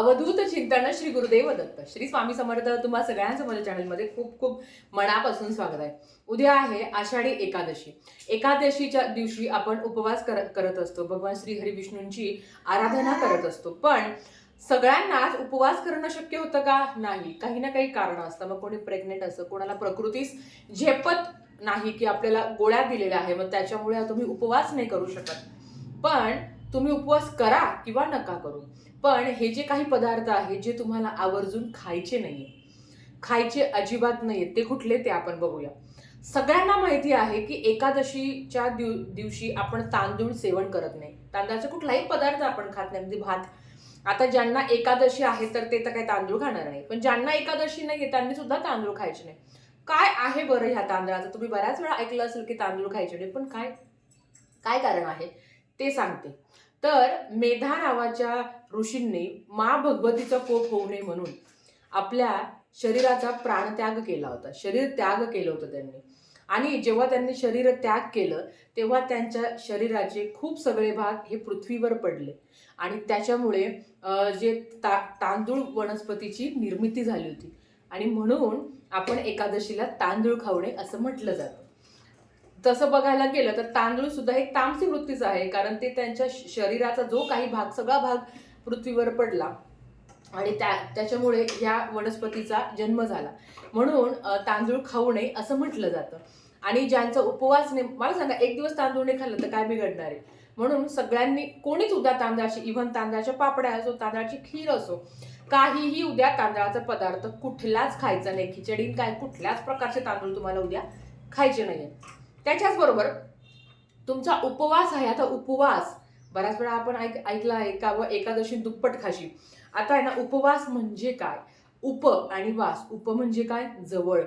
अवधूत चिंतन श्री गुरुदेव दत्त. श्री स्वामी समर्थ तुम्हा सगळ्यांचं माझ्या चॅनलमध्ये खूप खूप मनापासून स्वागत आहे. उद्या आहे आषाढी एकादशी. एकादशीच्या दिवशी आपण उपवास कर करत असतो. भगवान श्री हरिविष्णूंची आराधना करत असतो. पण सगळ्यांनाच उपवास करणं शक्य होतं का? नाही. काही ना काही कारण असतं. मग कोणी प्रेग्नेंट असतं कोणाला प्रकृतीस झेपत नाही की आपल्याला गोळ्या दिलेल्या आहे मग त्याच्यामुळे तुम्ही उपवास नाही करू शकत. पण तुम्ही उपवास करा किंवा नका करू. पण हे जे काही पदार्थ आहेत जे तुम्हाला आवर्जून खायचे नाहीये खायचे अजिबात नाहीये ते कुठले ते आपण बघूया. सगळ्यांना माहिती आहे की एकादशीच्या दिव दिवशी आपण तांदूळ सेवन करत नाही. तांदळाचा कुठलाही पदार्थ आपण खात नाही म्हणजे भात. आता ज्यांना एकादशी आहे तर ते तर काही तांदूळ खाणार नाही. पण ज्यांना एकादशी नाही त्यांनी सुद्धा तांदूळ खायचे नाही. काय आहे बरं ह्या तांदळाचं? तुम्ही बऱ्याच वेळा ऐकलं असेल की तांदूळ खायचे नाही पण काय काय कारण आहे? ते सांगते. तर मेधा नावाच्या ऋषींनी मा भगवतीचा कोप होऊ नये म्हणून आपल्या शरीराचा प्राणत्याग केला होता. शरीर त्याग केलं होतं त्यांनी. आणि जेव्हा त्यांनी शरीर त्याग केलं तेव्हा त्यांच्या शरीराचे खूप सगळे भाग हे पृथ्वीवर पडले. आणि त्याच्यामुळे जे ता तांदूळ वनस्पतीची निर्मिती झाली होती. आणि म्हणून आपण एकादशीला तांदूळ खावणे असं म्हटलं जातं. तसं बघायला गेलं तर तांदूळ सुद्धा एक तामसी वृत्तीच आहे कारण ते त्यांच्या शरीराचा जो काही भाग सगळा भाग पृथ्वीवर पडला. आणि त्या त्याच्यामुळे ह्या वनस्पतीचा जन्म झाला. म्हणून तांदूळ खाऊ नये असं म्हटलं जातं. आणि ज्यांचा उपवास नाही मला सांगा एक दिवस तांदूळ नाही खाल्लं तर काय बिघडणार आहे? म्हणून सगळ्यांनी कोणीच उद्या तांदळाची इव्हन तांदळाच्या पापड्या असो तांदळाची खीर असो काहीही उद्या तांदळाचा पदार्थ कुठलाच खायचा नाही. खिचडी काय कुठल्याच प्रकारचे तांदूळ तुम्हाला उद्या खायचे नाहीये त्याच्याच बरोबर तुमचा उपवास आहे. आता उपवास बऱ्याच वेळा आपण ऐक ऐकला आहे का? व एकादशी दुप्पट खाशी. आता आहे ना उपवास म्हणजे काय? उप आणि वास. उप म्हणजे काय? जवळ.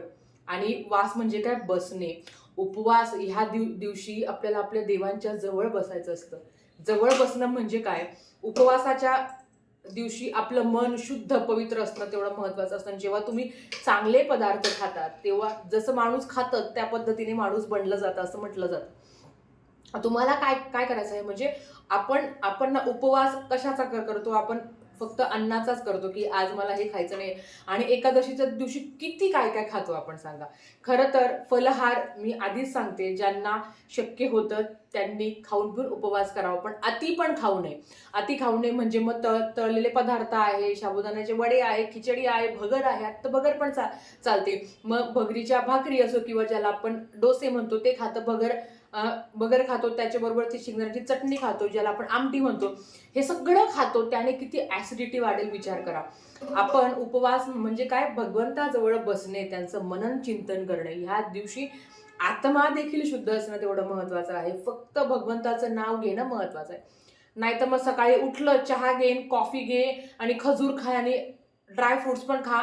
आणि वास म्हणजे काय? बसणे. उपवास ह्या दिव दिवशी आपल्याला आपल्या देवांच्या जवळ बसायचं असतं. जवळ बसणं म्हणजे काय? उपवासाच्या दिवशी आपलं मन शुद्ध पवित्र असणं तेवढं महत्वाचं असतं. जेव्हा तुम्ही चांगले पदार्थ खातात तेव्हा जसं माणूस खातं त्या पद्धतीने माणूस बनलं जातं असं म्हटलं जातं. तुम्हाला काय काय करायचं आहे? म्हणजे आपण आपण ना उपवास कशाचा करतो? आपण फक्त अन्नाचाच करतो की आज मला हे खायचं नाही. आणि एकादशीच्या दिवशी किती काय काय खातो आपण सांगा. खरं तर फलहार मी आधीच सांगते ज्यांना शक्य होतं त्यांनी खाऊन पिऊन उपवास करावा पण अति पण खाऊ नये. अति खाऊ नये म्हणजे मग तळ तळलेले पदार्थ आहे साबुदाण्याचे वडे आहे खिचडी आहे भगर आहे तर भगर पण चा चालते. मग भगरीच्या भाकरी असो किंवा ज्याला आपण डोसे म्हणतो ते खातं भगर वगैरे खातो त्याच्याबरोबर ती शेंगदाण्याची चटणी खातो ज्याला आपण आमटी म्हणतो हे सगळं खातो त्याने किती ॲसिडिटी वाढेल विचार करा. आपण उपवास म्हणजे काय? भगवंताजवळ बसणे त्यांचं मनन चिंतन करणे. ह्या दिवशी आत्मा देखील शुद्ध असणं तेवढं महत्त्वाचं आहे. फक्त भगवंताचं नाव घेणं महत्त्वाचं आहे. नाही तर मग सकाळी उठलं चहा घेईन कॉफी घे आणि खजूर खा आणि ड्राय फ्रुट्स पण खा.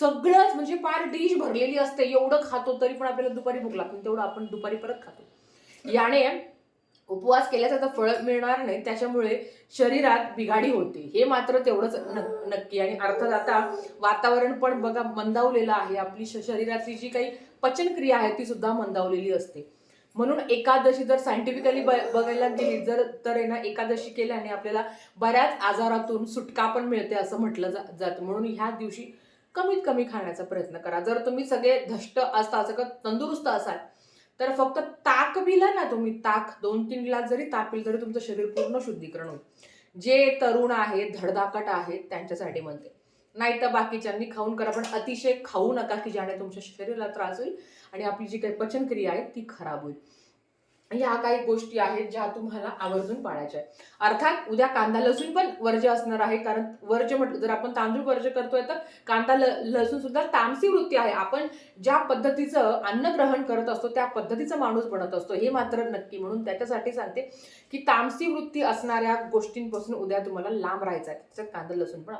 सगळंच म्हणजे पार डिश भरलेली असते. एवढं खातो तरी पण आपल्याला दुपारी भूक लागते. तेवढं आपण दुपारी परत खातो. याने उपवास केल्याचं तर फळ मिळणार नाही त्याच्यामुळे शरीरात बिघाडी होते. हे मात्र तेवढंच नक्की. आणि अर्थात आता वातावरण पण बघा मंदावलेलं आहे. आपली श- शरीरातली जी काही पचनक्रिया आहे ती सुद्धा मंदावलेली असते. म्हणून एकादशी जर सायंटिफिकली बघायला गेली जर तर ना एकादशी केल्याने आपल्याला बऱ्याच आजारातून सुटका पण मिळते असं म्हटलं जा जातं. म्हणून ह्या दिवशी कमीत कमी खाण्याचा प्रयत्न करा. जर तुम्ही सगळे धष्ट असता सगळं तंदुरुस्त असाल तर फक्त ताक पिला ना तुम्ही ताक दोन तीन ग्लास जरी ताक तरी तुमचं शरीर पूर्ण शुद्धीकरण होईल. जे तरुण आहेत धडधाकट आहेत त्यांच्यासाठी म्हणते. नाही तर बाकीच्यांनी खाऊन करा पण अतिशय खाऊ नका की ज्याने तुमच्या शरीराला त्रास होईल आणि आपली जी काही पचनक्रिया आहे ती खराब होईल. ह्या काही गोष्टी आहेत ज्या तुम्हाला आवर्जून पाळायच्या आहेत. अर्थात उद्या कांदा लसूण पण वर्ज्य असणार आहे कारण वर्ज्य म्हटलं जर आपण तांदूळ वर्ज्य करतोय तर कांदा ल लसूण सुद्धा तामसी वृत्ती आहे. आपण ज्या पद्धतीचं अन्न ग्रहण करत असतो त्या पद्धतीचा माणूस बनत असतो. हे मात्र नक्की म्हणून त्याच्यासाठी सांगते की तामसी वृत्ती असणाऱ्या गोष्टींपासून उद्या तुम्हाला लांब राहायचं आहे. त्याच्यात कांदा लसूण पण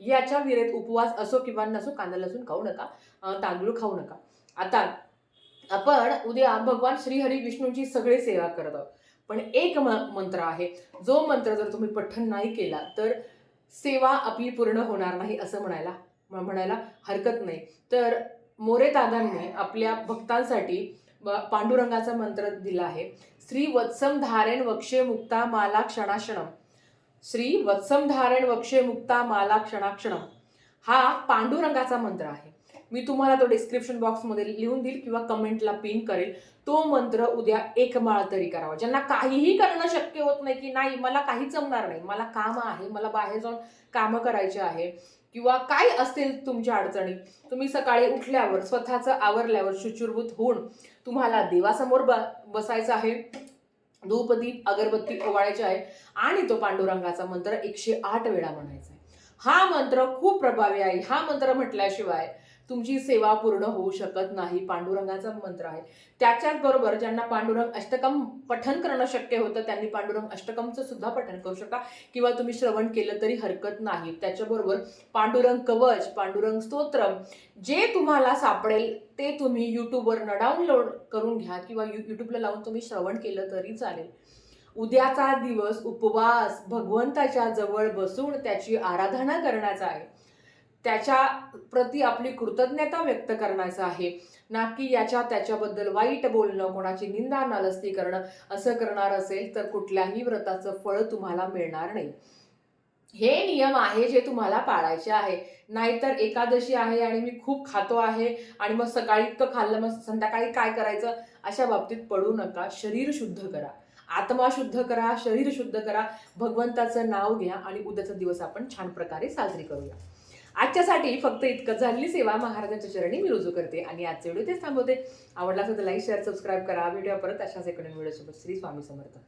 याच्या विरेत उपवास असो किंवा नसो कांदा लसूण खाऊ नका तांदूळ खाऊ नका. आता आपण उद्या भगवान श्रीहरी विष्णूंची सगळी सेवा करत आहोत. पण एक म मंत्र आहे. जो मंत्र जर तुम्ही पठण नाही केला तर सेवा आपली पूर्ण होणार नाही असं म्हणायला म्हणायला हरकत नाही. तर मोरे दादांनी आपल्या भक्तांसाठी पांडुरंगाचा मंत्र दिला आहे. श्री वत्सम धारेण वक्षे मुक्ता माला क्षणाक्षणम. श्री वत्समधारण वक्षे मुक्ता माला क्षणाक्षणम. हा पांडुरंगाचा मंत्र आहे. मी तुम्हाला तो डिस्क्रिप्शन बॉक्समध्ये लिहून देईल किंवा कमेंटला पिन करेल. तो मंत्र उद्या एक माळ तरी करावा. ज्यांना काहीही करणं शक्य होत नाही की नाही मला काही जमणार नाही. मला काम आहे मला बाहेर जाऊन कामं करायचे आहे किंवा काय असतील तुमच्या अडचणी तुम्ही सकाळी उठल्यावर स्वतःचं आवरल्यावर शुचिरभूत होऊन तुम्हाला देवासमोर ब बसायचं आहे. धूपदीप अगरबत्ती ओवाळायची आहे आणि तो पांडुरंगाचा मंत्र एकशे आठ वेळा म्हणायचा हा मंत्र खूप प्रभावी आहे. हा मंत्र म्हटल्याशिवाय तुमची सेवा पूर्ण होऊ शकत नाही. पांडुरंगाचा मंत्र आहे. त्याच्याच बरोबर ज्यांना पांडुरंग अष्टकम पठन करणं शक्य होतं त्यांनी पांडुरंग अष्टकमचं सुद्धा पठन करू शकता. किंवा तुम्ही श्रवण केलं तरी हरकत नाही. त्याच्याबरोबर पांडुरंग कवच पांडुरंग स्तोत्र जे तुम्हाला सापडेल ते तुम्ही यूट्यूबवरनं डाउनलोड करून घ्या किंवा यू यूट्यूबला लावून तुम्ही श्रवण केलं तरी चालेल. उद्याचा दिवस उपवास भगवंताच्या जवळ बसून त्याची आराधना करण्याचा आहे. त्याच्या प्रती आपली कृतज्ञता व्यक्त करण्याचं आहे. ना की याच्या त्याच्याबद्दल वाईट बोलणं कोणाची निंदा नालस्ती करणं असं करणार असेल तर कुठल्याही व्रताचं फळ तुम्हाला मिळणार नाही. हे नियम आहे जे तुम्हाला पाळायचे आहे. नाहीतर एकादशी आहे आणि मी खूप खातो आहे आणि मग सकाळी इतकं खाल्लं मग संध्याकाळी काय करायचं? अशा बाबतीत पडू नका. शरीर शुद्ध करा. आत्मा शुद्ध करा शरीर शुद्ध करा भगवंताचं नाव घ्या आणि उद्याचा दिवस आपण छान प्रकारे साजरी करूया. आजच्यासाठी फक्त इतकं झालेली सेवा. महाराजांच्या चरणी मी रुजू करते आणि आजचे व्हिडिओ तेच थांबवते. आवडला असेल तर लाईक शेअर सबस्क्राईब करा. व्हिडिओ परत अशाच एकडे व्हिडिओसोबत. श्री स्वामी समर्थ.